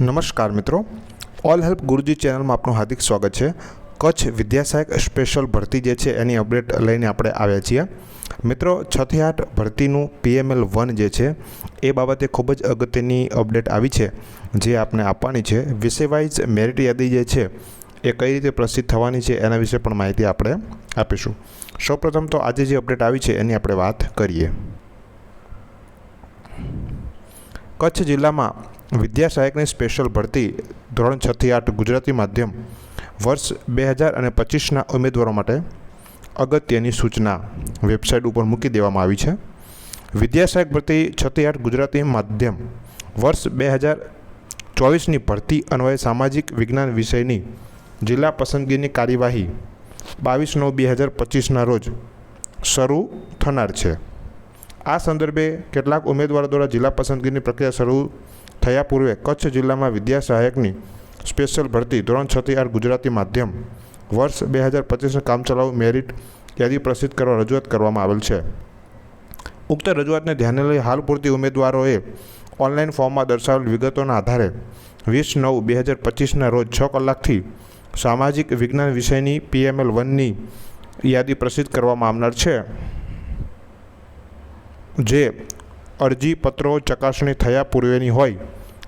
નમસ્કાર મિત્રો. All help ગુરુજી ચેનલમાં આપનું હાર્દિક સ્વાગત છે. કચ્છ વિદ્યાસહાયક સ્પેશિયલ ભરતી જે છે એની અપડેટ લઈને આપણે આવ્યા છીએ. મિત્રો છથી આઠ ભરતીનું પીએમએલ વન જે છે, એ બાબતે ખૂબ જ અગત્યની અપડેટ આવી છે, જે આપને આપવાની છે. વિષયવાઇઝ મેરિટ યાદી જે છે, એ કઈ રીતે પ્રસિદ્ધ થવાની છે એના વિશે પણ માહિતી આપણે આપીશું. સૌપ્રથમ તો આજે જે અપડેટ આવી છે એની આપણે વાત કરીએ. કચ્છ જિલ્લામાં વિદ્યા સહાયકની સ્પેશિયલ ભરતી ધોરણ છથી આઠ ગુજરાતી માધ્યમ વર્ષ બે હજાર અને પચીસના ઉમેદવારો માટે અગત્યની સૂચના વેબસાઇટ ઉપર મૂકી દેવામાં આવી છે. વિદ્યાસહાયક ભરતી છથી આઠ ગુજરાતી માધ્યમ વર્ષ બે હજાર ચોવીસની ભરતી અન્વયે સામાજિક વિજ્ઞાન વિષયની જિલ્લા પસંદગીની કાર્યવાહી બાવીસ નવ બે હજાર પચીસના રોજ શરૂ થનાર છે. આ સંદર્ભે કેટલાક ઉમેદવારો દ્વારા જિલ્લા પસંદગીની પ્રક્રિયા શરૂ થયા પૂર્વે કચ્છ જિલ્લામાં વિદ્યા સહાયકની સ્પેશિયલ ભરતી ધોરણ છથી આર ગુજરાતી માધ્યમ વર્ષ બે હજાર પચીસના કામચલાઉ મેરિટ યાદી પ્રસિદ્ધ કરવા રજૂઆત કરવામાં આવેલ છે. ઉક્ત રજૂઆતને ધ્યાને લઈ હાલ પૂરતી ઉમેદવારોએ ઓનલાઈન ફોર્મમાં દર્શાવેલ વિગતોના આધારે વીસ નવ બે હજાર પચીસના રોજ છ કલાકથી સામાજિક વિજ્ઞાન વિષયની પીએમએલ વનની યાદી પ્રસિદ્ધ કરવામાં આવનાર છે. જે અરજીપત્રો ચકાસણી થયા પૂર્વેની હોય,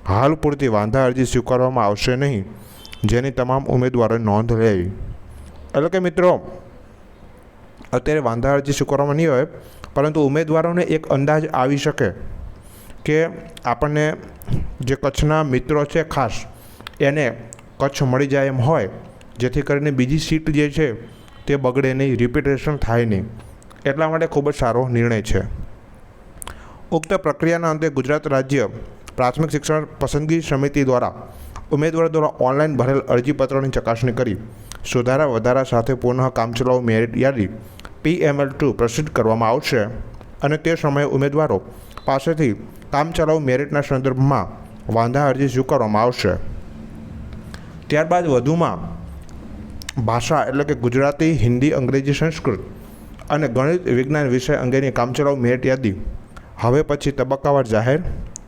હાલ પૂરતી વાંધા અરજી સ્વીકારવામાં આવશે નહીં, જેની તમામ ઉમેદવારોએ નોંધ લેવી એટલે કે મિત્રો, અત્યારે વાંધા અરજી સ્વીકારવામાં નહીં હોય પરંતુ ઉમેદવારોને એક અંદાજ આવી શકે કે આપણને જે કચ્છના મિત્રો છે ખાસ, એને કચ્છ મળી જાય એમ હોય, જેથી કરીને બીજી સીટ જે છે તે બગડે નહીં રિપીટેશન થાય નહીં. એટલા માટે ખૂબ જ સારો નિર્ણય છે. ઉક્ત પ્રક્રિયાના અંતે ગુજરાત રાજ્ય પ્રાથમિક શિક્ષણ પસંદગી સમિતિ દ્વારા ઉમેદવાર દ્વારા ઓનલાઈન ભરેલ અરજીપત્રોની ચકાસણી કરી સુધારા વધારા સાથે પુનઃ કામચલાઉ મેરિટ યાદી પીએમએલ ટુ પ્રસિદ્ધ કરવામાં આવશે અને તે સમયે ઉમેદવારો પાસેથી કામચલાઉ મેરિટના સંદર્ભમાં વાંધા અરજી સ્વીકારવામાં આવશે. ત્યારબાદ વધુમાં ભાષા એટલે કે ગુજરાતી, હિન્દી, અંગ્રેજી સંસ્કૃત અને ગણિત વિજ્ઞાન વિષય અંગેની કામચલાઉ મેરિટ યાદી હવે પછી તબક્કાવાર જાહેર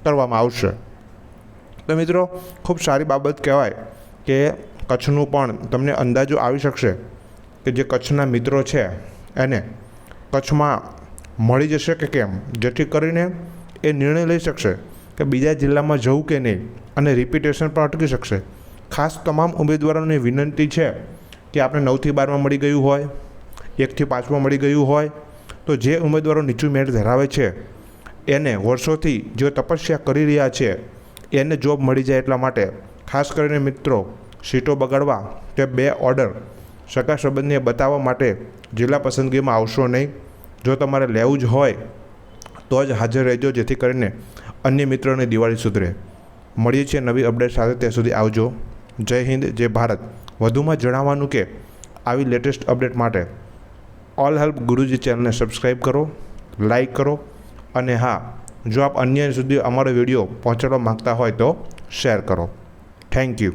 કરવામાં આવશે. તો મિત્રો, ખૂબ સારી બાબત કહેવાય કે કચ્છનું પણ તમને અંદાજો આવી શકશે કે જે કચ્છના મિત્રો છે એને કચ્છમાં મળી જશે કે કેમ? જેથી કરીને એ નિર્ણય લઈ શકશે કે બીજા જિલ્લામાં જવું કે નહીં અને રિપીટેશન પણ અટકી શકશે. ખાસ તમામ ઉમેદવારોને વિનંતી છે કે આપણે નવથી બારમાં મળી ગયું હોય, એકથી પાંચમાં મળી ગયું હોય, તો જે ઉમેદવારો નીચું મેળ ધરાવે છે એને વર્ષોથી જે તપસ્યા કરી રહ્યા છે, એને જોબ મળી જાય એટલા માટે. ખાસ કરીને મિત્રો, સીટો બગાડવા કે બે ઓર્ડર સગા સંબંધીને બતાવવા માટે જિલ્લા પસંદગીમાં આવશો નહીં. જો તમારે લેવું જ હોય, તો જ હાજર રહેજો, જેથી કરીને અન્ય મિત્રોને દિવાળી સુધરે. મળીએ છીએ નવી અપડેટ સાથે, ત્યાં સુધી આવજો. જય હિન્દ, જય ભારત. વધુમાં જણાવવાનું કે, આવી લેટેસ્ટ અપડેટ માટે, ઓલ હેલ્પ ગુરુજી ચેનલને સબસ્ક્રાઈબ કરો, લાઈક કરો અને હા, જો આપ અન્ય સુધી અમારો વીડિયો પહોંચાડવા માગતા હોય તો શેર કરો. Thank you